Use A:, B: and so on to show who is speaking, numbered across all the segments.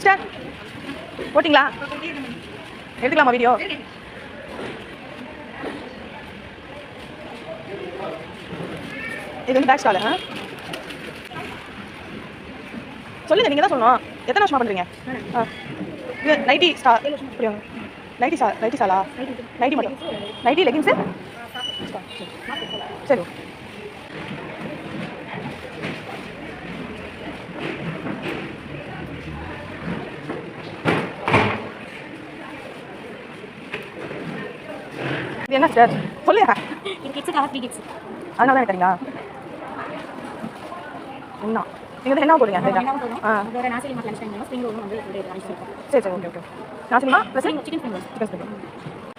A: Sister போட்டிங்களா? எடுத்துக்கலாமா video இது வந்து பேக் ஸ்டாலு சொல்லுங்க நீங்கள் தான் சொல்லணும். எத்தனை வருஷமா பண்ணுறீங்க ஆ. இது நைட்டி ஸ்டா புரியுங்க நைட்டி ஸ்டா நைட்டி ஸ்டாலா நைட்டி மட்டும். நைட்டி லெகின்ஸு சரி இது என்ன சார்? சொல்லுங்க.
B: இது கிட்ஸுக்காக த்ரீ கிட்ஸ்
A: அதனால தான் எடுத்தீங்களா என்ன நீங்கள் வந்து என்ன போடுங்க ஆ. சரி சரி ஓகே ஓகே. நான் சொல்லுமா plus
B: chicken roll
A: chicken spring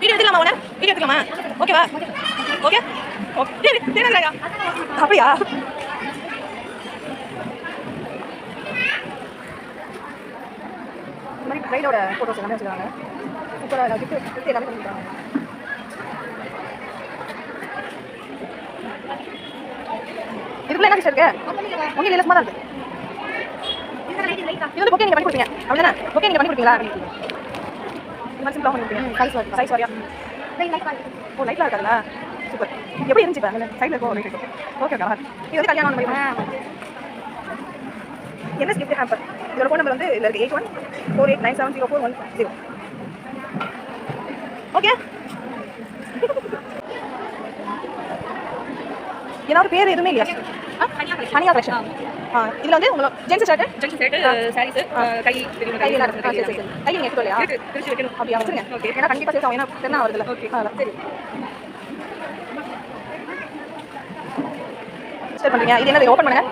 A: video எடுத்துக்கலாமா உடனே வீடியோ எடுத்துக்கலாமா? ஓகேவா? ஓகே? ஓகே. அப்படியா? இந்த மாதிரி ட்ரெயினோட ஃபோட்டோஸ் எல்லாமே வச்சுருக்காங்க. சூப்பராக கிஃப்ட் எல்லாமே பண்ணிருக்காங்க. இதுக்குள்ள என்ன இருக்கு? ஒன்றும் இல்லை சும்மா தான் இருக்கு. இது வந்து பொக்கே நீங்கள் பண்ணி கொடுப்பீங்க. அப்படிதானே? பொக்கே நீங்கள் பண்ணி கொடுப்பீங்களா? சைஸ் சைஸ் வரையா. ஓ லைட்லாம் இருக்காதுல்ல? சூப்பர் எப்படி இருந்துச்சு சைடில் லைட் இருக்கும் ஓகே ஓகே இது வந்து கல்யாணம் என்ன ஸ்கிஃப்ட் ஹேம்பர் இதோட ஃபோன் நம்பர் வந்து இதில் இருக்குது eight one four eight nine seven zero four one zero okay ஏதாவது பேர் எதுவுமே இல்லையா? ஹனியா கலெக்ஷன் இதில் வந்து உங்களோட gents shirt
C: junction set sarees கை
A: கை எல்லாம் சரி, சரி. கை நீங்க எடுத்து இல்லையா?
C: இருக்கு திருச்சி வைக்கணும்.
A: அப்படியா வச்சுருங்க.
C: ஓகே.
A: ஏன்னா கண்டிப்பாக சேர்த்து ஏன்னா தென்னா வருதுல்ல. அதான் சரி. பண்ணுறீங்க இது என்னது? ஓப்பன் பண்ணுங்க.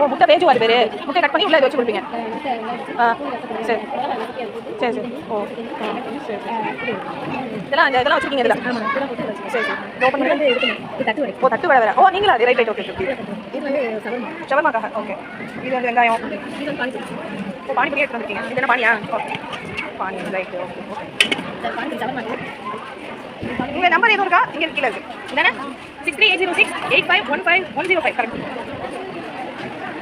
A: ஓ முட்டை வாரி பேர். முட்டை கட் பண்ணி உள்ள வச்சு கொடுப்பீங்க. ஆ சரி. சரி சரி. ஓ சரி இதெல்லாம் இந்த இதெல்லாம் வச்சுருக்கீங்க இதில். சரி சரி. ஓப்பன் பண்ணி
B: தட்டு
A: ஓ தட்டு வேறு வேறு. ஓ நீங்களா? அது ரைட் ரைட் ஓகே ஓகே ஷவர்மாக்காக ஓகே இது வந்து வெங்காயம். ஓ பானிபூரி எடுத்து வந்துருக்கீங்க. இது என்ன பானியா? ஓகே பானி ரைட் ஓகே ஓகே
B: இந்த பானிபூரி சவர்மா
A: உங்க நம்பர் எதுவும் இருக்கா? இங்க கீழ இருக்கு.
C: இதானே six three eight zero six eight five one five one zero five correct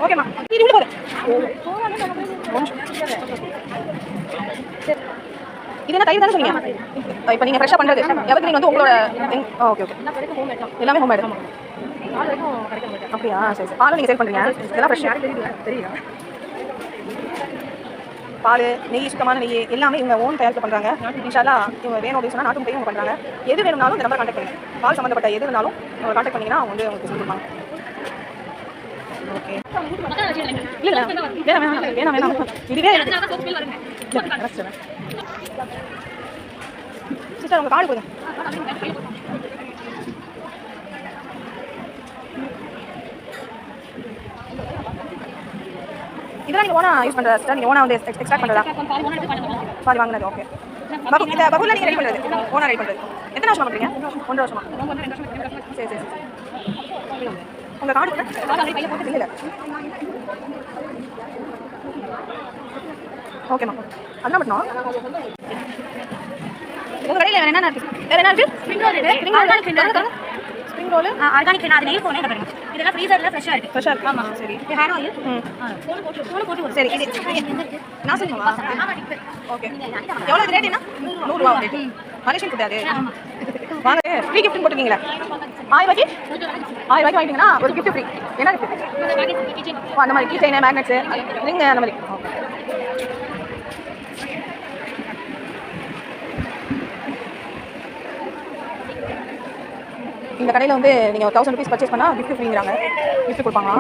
A: ஓகேமா இது உள்ள போகுது இது என்ன தயிர் தானே சொன்னீங்க? இப்போ நீங்க ஃப்ரெஷ்ஷாக பண்றது. எவருக்கு நீங்க வந்து உங்களோட ஓகே ஓகே.
B: ஹோம் மேட்
A: எல்லாமே ஹோம் மேட் அப்படியா? சரி சரி. பால் நீங்கள் சேல் பண்ணுறீங்க இதெல்லாம் ஃப்ரெஷ்
B: தெரியல
A: பால் நெய் சுத்தமான நெய் எல்லாமே இவங்க ஓன் தயாரித்து பண்ணுறாங்க இன்ஷால்லா இவங்க வேணும் அப்படின்னு சொன்னால் நாட்டு முட்டையும் இவங்க எது வேணும்னாலும் இந்த நம்பர் கான்டாக்ட் பண்ணுங்கள் பால் சம்மந்தப்பட்ட எது வேணாலும் கான்டாக்ட் பண்ணிங்கன்னா அவங்க வந்து உங்களுக்கு சொல்லி கொடுப்பாங்க. ஓகே. இல்லை வேணாம் வேணாம் வேணாம் இதுவே சிஸ்டர் உங்க கார்டு கொடுங்க இதெல்லாம் நீங்க ஓனா யூஸ் பண்றதா சிஸ்டர்? நீங்க ஓனா வந்து எக்ஸ்ட்ராக்ட் பண்றதா? சாரி வாங்கினது ஓகே. பபு இந்த பபுல நீங்க ரெடி பண்றது. ஓனா ரெடி பண்றது. எத்தனை வருஷமா பண்றீங்க? ஒன்றரை வருஷமா? சரி சரி சரி. உங்க கார்டு கொடுங்க இல்ல ஓகேம்மா அதான் பண்ணோம் உங்க கடையில் வேற என்ன இருக்கு? வேற என்ன இருக்கு?
B: ஸ்ப்ரிங் ரோல் இது
A: spring roll spring roll
B: organic நான் அது நெய் போனேன் பாருங்க. இதெல்லாம் ஃப்ரீசர்ல ஃப்ரெஷ்ஷா இருக்கு.
A: ஃப்ரெஷ்ஷாக இருக்கு. ஆமாம் சரி.
B: ஹேர் ஆயில் ஃபோன் போட்டு ஃபோன் போட்டு
A: சரி இது நான்
B: டிப்பு
A: ஓகே எவ்வளோ ரேட் என்ன? நூறுரூவா ரேட் மலேசியன் ஃபுட் அது வாங்க. ஃப்ரீ கிஃப்ட் போட்டுருக்கீங்களா? ஆயிரம் ரூபாய்க்கு? ஆயிரம் ரூபாய்க்கு வாங்கிட்டீங்கன்னா ஒரு கிஃப்ட் ஃப்ரீ என்ன கிஃப்ட் ஓ அந்த மாதிரி கீ செயின் மேக்னெட்ஸு நீங்கள் அந்த மாதிரி. இந்த கடையில் வந்து நீங்கள் தௌசண்ட் ருபீஸ் பர்ச்சேஸ் பண்ணால் கிஃப்ட் ஃப்ரீங்கிறாங்க கிஃப்ட் கொடுப்பாங்க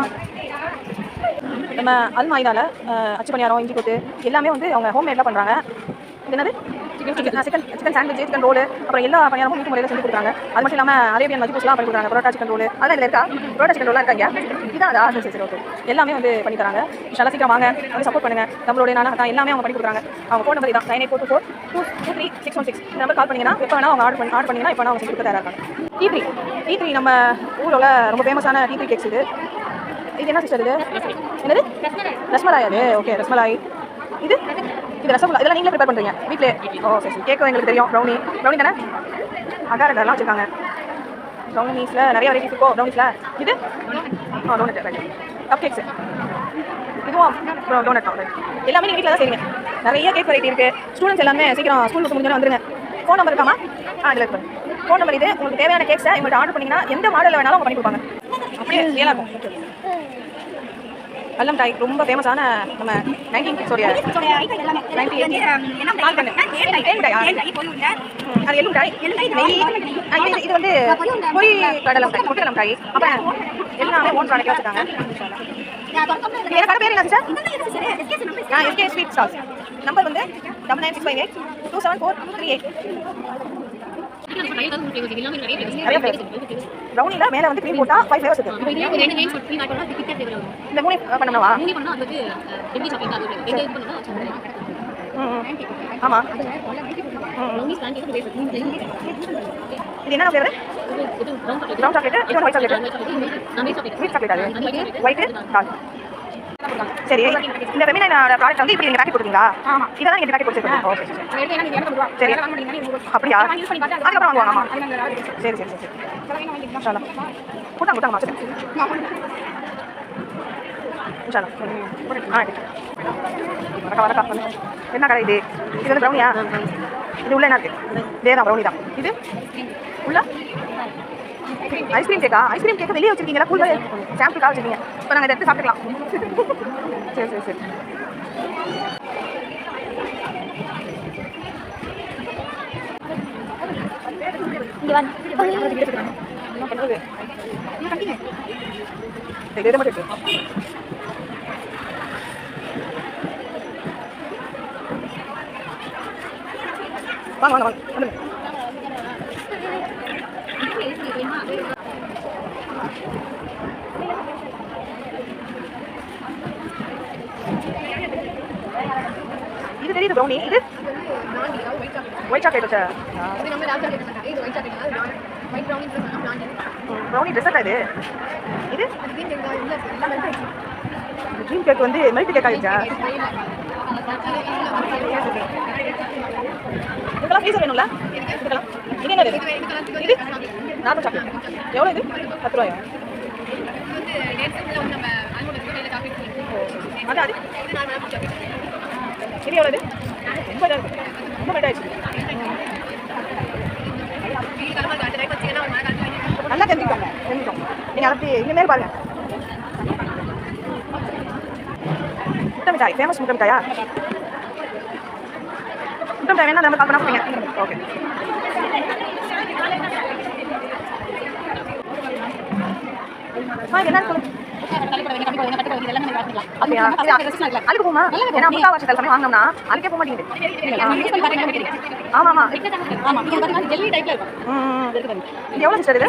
A: நம்ம அல்மாயிதால அச்சு பணியாரம் இஞ்சி கொத்து எல்லாமே வந்து அவங்க ஹோம் பண்ணுறாங்க இது என்னது? Chicken chicken chicken sandwich chicken roll அப்புறம் எல்லா பணியாரமும் வீட்டு முறையில் செஞ்சு கொடுக்குறாங்க. அது மட்டும் இல்லாமல் அரேபியன் மஜிபூஸ்லாம் பண்ணி கொடுக்குறாங்க. பரோட்டா சிக்கன் ரோல் அதெல்லாம் இதில் இருக்கா? பரோட்டா சிக்கன் ரோலாம் இருக்காங்க இதான் அதா சரி சரி ஓகே எல்லாமே வந்து பண்ணி தராங்க. நல்லா சீக்கிரம் வாங்க. வந்து சப்போர்ட் பண்ணுங்க. நம்மளுடைய நாளாக தான் எல்லாமே அவங்க பண்ணி கொடுக்குறாங்க. அவங்க ஃபோன் நம்பர் தான் nine eight four two four two two three six one six இந்த நம்பர் கால் பண்ணிங்கன்னா எப்போ வேணா அவங்க ஆர்டர் பண்ணி ஆர்டர் பண்ணிங்கன்னா இப்போ அவங்க செஞ்சு கொடுக்க தயாராக இருக்காங்க. டீ த்ரீ டீ த்ரீ நம்ம ஊரில் ரொம்ப ஃபேமஸான டீ த்ரீ கேக்ஸ் இது. இது என்ன சிஸ்டர் இது? என்னது? ரஸ்மலாய் அது ஓகே ரஸ்மலாய். இது? இந்த ரசகுல்லா இதெல்லாம் நீங்களே ப்ரிப்பேர் பண்ணுறீங்க வீட்டிலே ஓ சரி சரி. எங்களுக்கு தெரியும். ப்ரௌனி ப்ரௌனி தானே? அகார் அகார்லாம் வச்சுருக்காங்க. ப்ரௌனிஸில் நிறைய வெரைட்டிஸ் இருக்கோ. ப்ரௌனிஸில் இது? ஆ டோனட் ரைட் கப் கேக்ஸு இதுவும் டோனட் தான் எல்லாமே நீங்கள் வீட்டில் தான் செய்யுங்க நிறைய கேக் வெரைட்டி இருக்குது ஸ்டூடெண்ட்ஸ் எல்லாமே சீக்கிரம் ஸ்கூல் விட்டு முடிஞ்சோன்னு வந்துருங்க. ஃபோன் நம்பர் இருக்காமா ஆ இதில் இருக்கு ஃபோன் நம்பர் இது. உங்களுக்கு தேவையான கேக்ஸை உங்கள்கிட்ட ஆர்டர் பண்ணிங்கன்னா எந்த மாடலில் வேணாலும் அவங்க பண்ணி கொடுப்பாங்க. அப்படியே இருக்கும். அல்லம் டாய் ரொம்ப ஃபேமஸான நம்ம நைன்டீன் மிட்டாயா? ம், அது எள்ளும் டாய் நெய் இது வந்து பொரி கடலம் டாய் முட்டை கடலம் டாய் அப்புறம் எல்லாமே ஓன் ப்ராடக்ட் வச்சுருக்காங்க. எனக்கு கடை பேர் என்ன சார் ஆ எஸ்கே ஸ்வீட் ஸ்டால்ஸ் நம்பர் வந்து double nine six five eight two seven four three eight ப்ரௌனியில் மேலே வந்து க்ரீம் போட்டால் ஃபைவ் ஃப்ளேவர்ஸ் இருக்குது இந்த மூணு பண்ணவா ம் ம். ஆமாம் இது என்ன ஃப்ளேவர் ப்ரௌன் சாக்லேட் இது ஒயிட் சாக்லேட் மில்க் சாக்லேட் அது. ஒயிட் டார்க் சரி இந்த ஃபெமினோட ப்ராடக்ட் வந்து இப்படி நீங்கள் பேக்கெட் கொடுத்தீங்களா. இதை தான் நீங்கள் பேக்கெட் கொடுத்துருக்கீங்க. ஓகே சரி. அப்படியா? அதுக்கப்புறம் வாங்குவாங்க ஆமாம் சரி சரி. சரி இன்ஷால்லா கூட்டாங்க கூட்டாங்க இன்ஷால்லா ஆ வரக்கா வரக்கா என்ன கடை இது? இது வந்து ப்ரௌனியா இது உள்ள என்ன இருக்கு? இதே தான் ப்ரௌனி தான். இது? உள்ள? ஐஸ்கிரீம் கேக்கா? ஐஸ்கிரீம் கேக்கு வெளியே வச்சிருக்கீங்களா? கூல் சாம்பிளுக்காக வச்சிருக்கீங்க. இப்போ நாங்கள் இதை எடுத்து சாப்பிட்டுக்கலாம். சரி சரி சரி. என்ன பண்ணுறது வாங்க வாங்க வாங்க. தெரியுது ப்ரௌனி இது ஒயிட் சாக்லேட் வச்சா? ப்ரௌனி டெசர்ட் இது? இது? ட்ரீம் கேக் வந்து மெல்ட் கேக் ஆகிடுச்சா இதுக்கெல்லாம் ஃபீஸ் வேணும்ல? இதுக்கெல்லாம்? இது என்னது? இது? நார்மல் சாக்லேட் எவ்வளோ இது? பத்து ரூபாயா? அது அது? இது எவ்வளோ இது ரொம்ப இதா இருக்கு. ரொம்ப மெல்ட் ஆயிடுச்சு நல்லா தெரிஞ்சுக்கோங்க தெரிஞ்சுக்கோங்க நீங்கள் அதை இனிமேல் பாருங்க முட்டை மிட்டாய் ஃபேமஸ் முட்டை மிட்டாயா முட்டை மிட்டாய் வேணா நம்ம கால் பண்ணா போங்க ஓகே ஆ என்ன சொல்லுங்க அதுக்கு போமா ஏன்னா முட்டா வருஷம் சில சமயம் வாங்கினோம்னா அதுக்கே போக மாட்டேங்குது ஆமா ஆமா ம், ம். இது எவ்வளோ சிஸ்டர் இது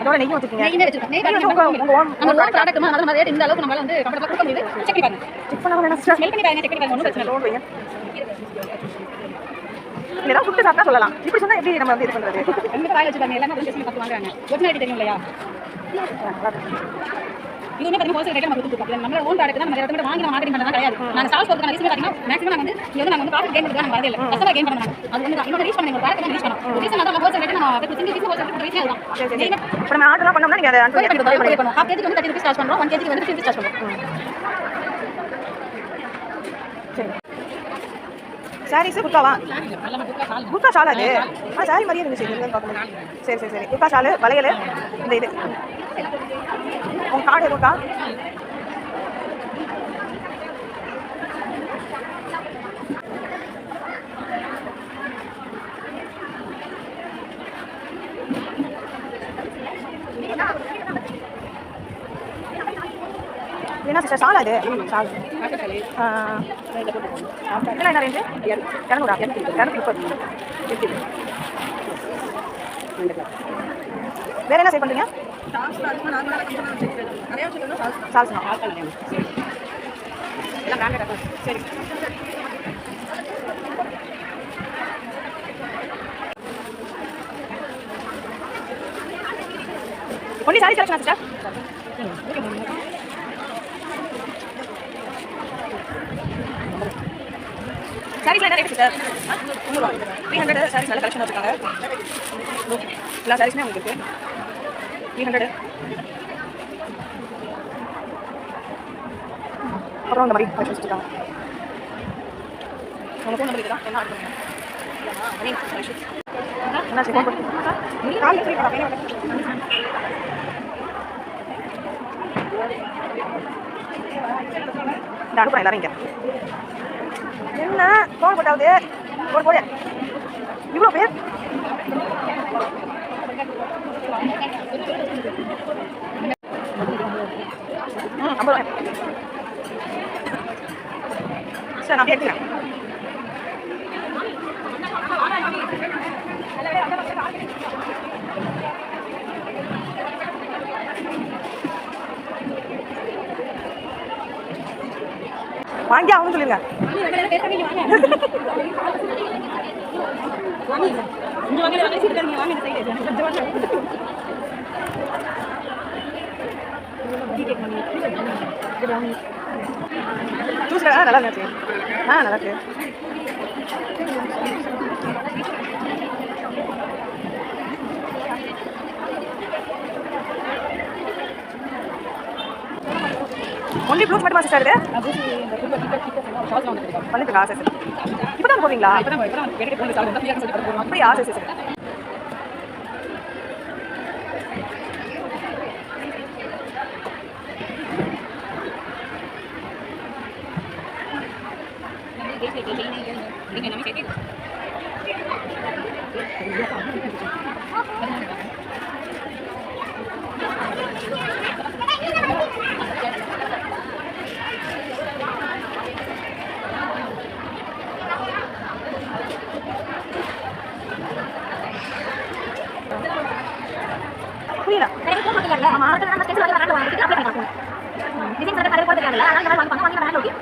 A: அதோட நெய்யும் வச்சுருக்கீங்க நெய் உங்க உங்க ஓன்
B: இந்த அளவுக்கு நம்மளால வந்து கம்ஃபர்டபுளா கொடுக்க முடியுது செக் பண்ணி பாருங்க.
A: செக் பண்ண சிஸ்டர்
B: ஸ்மெல் பண்ணி பாருங்க செக் பண்ணி பாருங்க ஒன்றும் பிரச்சனை இல்லை.
A: வைங்க இல்லை ஃபுட்டு சாப்பிட்டா சொல்லலாம். இப்படி சொன்னா எப்படி நம்ம வந்து இது பண்ணுறது
B: எங்கிட்ட வாய் வச்சுக்காங்க. எல்லாமே வந்து டெஸ்ட் பார்த்து வாங்குறாங்க. ஒரிஜினாலிட்டி தெரியும் இல்லையா? இதுவுமே பார்த்தீங்கன்னா ஹோல்சேல் ரேட்டில் நம்ம கொடுத்துருக்கோம் நம்மளோட ஓன் ப்ராடக்ட் தான் நம்ம இடத்துல வாங்கி நம்ம மார்க்கெட்டிங் பண்ணலாம் கிடையாது. நாங்கள் ஸ்டால்ஸ் கொடுக்குற ரீசன் பார்த்தீங்கன்னா மேக்ஸிமம் வந்து வந்து நாங்கள் வந்து ப்ராடக்ட் கேம் எடுக்க நம்ம வரதே இல்லை. கஸ்டமர் கேம் பண்ண மாட்டோம் அது வந்து இன்னொரு ரீச் பண்ணி ப்ராடக்ட் ரீச் பண்ணோம் ரீசன் அதான் ஹோல்சேல் ரேட் நம்ம சிங்கிள் பீஸ் ஹோல்சேல் ரேட்
A: சரி
B: அதுதான்
A: இப்போ நம்ம ஆர்டர்லாம் பண்ணோம்னா நீங்கள் அதை அனுப்பி
B: பண்ணுவோம் ஹாஃப் கேஜிக்கு வந்து தேர்ட்டி ருபீஸ் சார்ஜ் பண்ணுறோம் ஒன் கேஜிக்கு வந்து ஃபிஃப்டி சார்ஜ் பண்ணுறோம்
A: சரி. சாரீஸ் குர்காவா குர்கா ஷால் அது? ஆ சாரி மாதிரியே இருந்துச்சு. இது சரி சரி சரி. குர்கா ஷாலு வளையல் இந்த இது. உன் கார்டு இருக்கா? என்ன சிஸ்டர் ஷால் அது ஷால் என்ன ரேஞ்சு இரநூறா. இரநூத்தி முப்பது. வேற என்ன சேவ் பண்ணுறீங்க
B: சால்ஸ்னா
C: எல்லாம் பிராண்டட்
B: சரி. ஒன்லி சாரி செலக்ஷன் சிஸ்டர் சாரீஸ்லாம் நிறைய இருக்கு சார் த்ரீ ஹண்ட்ரட் சாரீஸ் நல்ல கலெக்ஷன் இருக்காங்க எல்லா சாரீஸுமே உங்களுக்கு. த்ரீ ஹண்ட்ரட் அப்புறம் இந்த மாதிரி கலெக்ஷன் வச்சுருக்காங்க. உங்கள் ஃபோன் நம்பர் இதுதான். என்ன ஆர்டர் பண்ணுங்க? என்னாச்சு ஃபோன் பண்ணி. கால் எப்படி பண்ணா? இந்த அனுப்புறேன் எல்லாரும் இங்கே. என்ன ஃபோன் போட்டாவது போடு போடு இவ்வளோ பேர் ம் ஐம்பது ரூபாய் சரி நான் கேட்குறேன் வாங்கி அவங்க சொல்லிருங்க. ஜூஸ்ல நல்லா இருக்கு ஆ நல்லா இருக்கு. ஒன்லி ப்ளூஸ் மட்டுமா சிஸ்டர் இது வந்துட்டுங்களா சரி சரி இப்போ தான் போவீங்களா அப்படியா சரி சரி சரி புரியல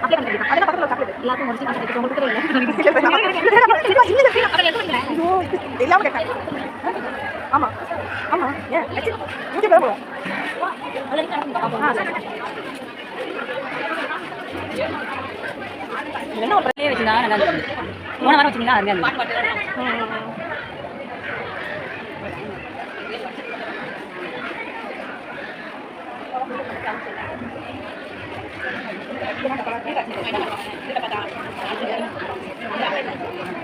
B: பக்கத்தில் எல்லாமே கேட்டேன் ஆமா ஆமா ஏன் நூற்றி பேர் போதும் ஆ சரி.
C: என்ன ஒரு பிரச்சனையே வச்சுருந்தா நல்லா இருந்துச்சு. போன வாரம் வச்சுருந்தா அருமையாக
B: Thank you.